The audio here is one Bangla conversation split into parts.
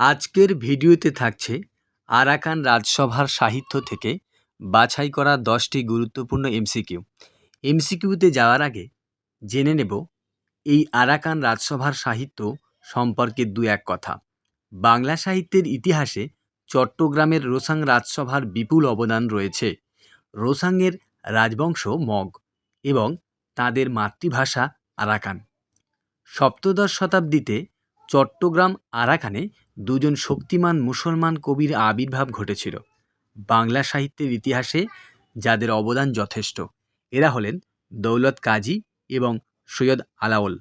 আজকের ভিডিওতে থাকছে আরাকান রাজসভার সাহিত্য থেকে বাছাই করা দশটি গুরুত্বপূর্ণ এমসিকিউ। এমসিকিউতে যাওয়ার আগে জেনে নেব এই আরাকান রাজসভার সাহিত্য সম্পর্কে দু এক কথা। বাংলা সাহিত্যের ইতিহাসে চট্টগ্রামের রোসাং রাজসভার বিপুল অবদান রয়েছে। রোসাংয়ের রাজবংশ মগ এবং তাদের মাতৃভাষা আরাকান। সপ্তদশ শতাব্দীতে চট্টগ্রাম আরাকানে দুজন শক্তিমান মুসলমান কবির আবির্ভাব ঘটেছিল বাংলা সাহিত্যের ইতিহাসে, যাদের অবদান যথেষ্ট। এরা হলেন দৌলত কাজী এবং সৈয়দ আলাওল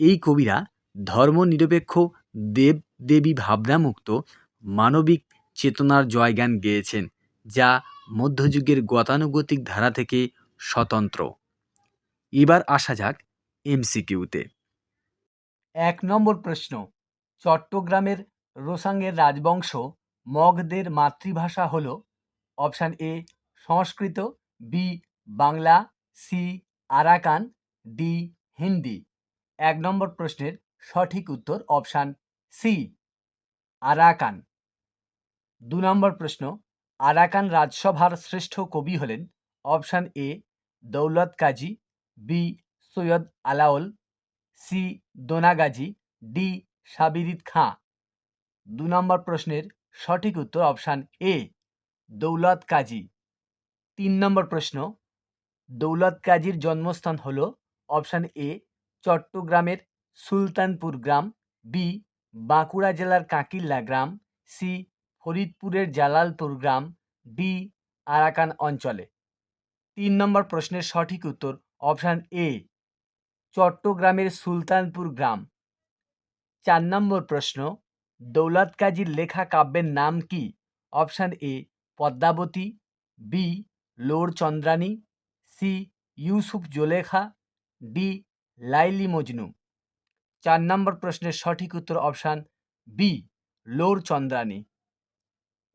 এই কবিরা ধর্মনিরপেক্ষ দেব দেবী ভাবনামুক্ত মানবিক চেতনার জয়গান গেয়েছেন, যা মধ্যযুগের গতানুগতিক ধারা থেকে স্বতন্ত্র। এবার আসা যাক এমসিকিউতে। এক নম্বর প্রশ্ন, চট্টগ্রামের রোসাংয়ের রাজবংশ মগধের মাতৃভাষা হল option A, Sanskrit, B, Bangla, C, Arakan, D, Hindi. এক নম্বর প্রশ্নের সঠিক উত্তর অপশান সি, আরাকান। দু নম্বর প্রশ্ন, আরাকান রাজসভার শ্রেষ্ঠ কবি হলেন option A, Daulat Kazi, B, Syed Alaol C, Donagazi, D Sabirid Khan. দু নম্বর প্রশ্নের সঠিক উত্তর অপশান এ, দৌলত কাজী। তিন নম্বর প্রশ্ন, দৌলত কাজীর জন্মস্থান হল অপশান এ, চট্টগ্রামের সুলতানপুর গ্রাম, বি, বাঁকুড়া জেলার কাকিল্লা গ্রাম, সি, ফরিদপুরের জালালপুর গ্রাম, ডি, আরাকান অঞ্চলে। তিন নম্বর প্রশ্নের সঠিক উত্তর অপশান এ, চট্টগ্রামের সুলতানপুর গ্রাম। চার নম্বর প্রশ্ন দৌলত কাজীর লেখা কাব্যের নাম কি? Option A, Padmavati B Lor Chandrani C Yusuf Zulekha D Laili Majnu. চার নম্বর প্রশ্নের সঠিক উত্তর অপশান বি লোর চন্দ্রানী।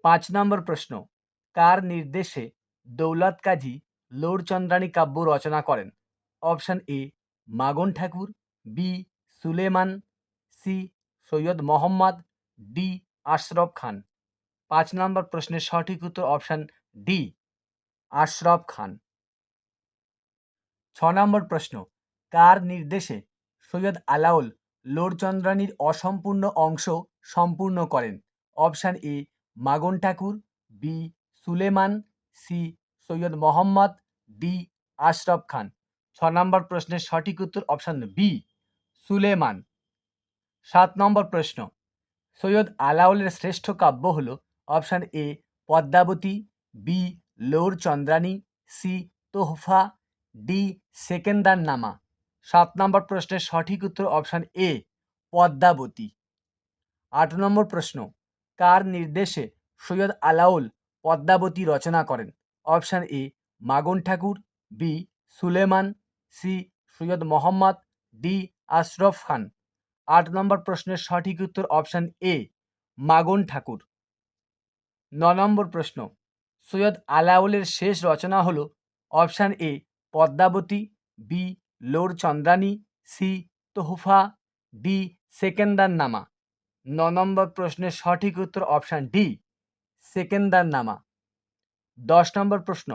পাঁচ নম্বর প্রশ্ন, কার নির্দেশে দৌলত কাজী লোর চন্দ্রানী কাব্য রচনা করেন? Option A, Magan Thakur B Suleman C Syed Mohammad D Ashraf Khan. পাঁচ নম্বর প্রশ্নের সঠিক উত্তর অপশান ডি আশরফ খান। ছ নম্বর প্রশ্ন, কার নির্দেশে সৈয়দ আলাউল লোরচন্দ্রানীর অসম্পূর্ণ অংশ সম্পূর্ণ করেন? Option A, Magan Thakur, B, Suleman, C, Syed Mohammad, D, Ashraf Khan. ছ নম্বর প্রশ্নের সঠিক উত্তর অপশান বি, সুলেমান। সাত নম্বর প্রশ্ন সৈয়দ আলাউলের শ্রেষ্ঠ কাব্য হল option A, Padmavati, B, Lor Chandrani, C, Tohfa, D Sikandar Nama সাত নম্বর প্রশ্নের সঠিক উত্তর অপশান এ, পদ্মাবতী। আট নম্বর প্রশ্ন, কার নির্দেশে সৈয়দ আলাউল পদ্মাবতী রচনা করেন? Option A, Magan Thakur, B, Suleman, C, Syed Mohammad, D, Ashraf Khan. আট নম্বর প্রশ্নের সঠিক উত্তর অপশান এ, মাগন ঠাকুর। ন নম্বর প্রশ্ন, সৈয়দ আলাউলের শেষ রচনা হল option A, Padmavati, B, Lor Chandrani, C, Tohfa, D Sikandar Nama ন নম্বর প্রশ্নের সঠিক উত্তর অপশান ডি সেকেন্দার নামা দশ নম্বর প্রশ্ন,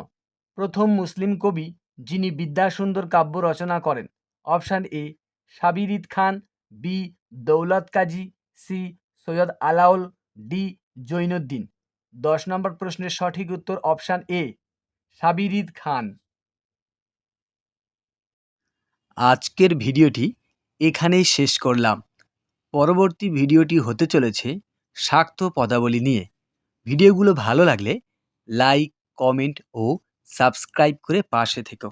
প্রথম মুসলিম কবি যিনি বিদ্যাসুন্দর কাব্য রচনা করেন, option A Sabirid Khan B Daulat Kazi, C Syed Alaol, D Jainuddin. দশ নম্বর প্রশ্নের সঠিক উত্তর অপশান এ সাবিরিদ খান। আজকের ভিডিওটি এখানেই শেষ করলাম। পরবর্তী ভিডিওটি হতে চলেছে শাক্ত পদাবলী নিয়ে। ভিডিওগুলো ভালো লাগলে লাইক, কমেন্ট ও সাবস্ক্রাইব করে পাশে থেকো।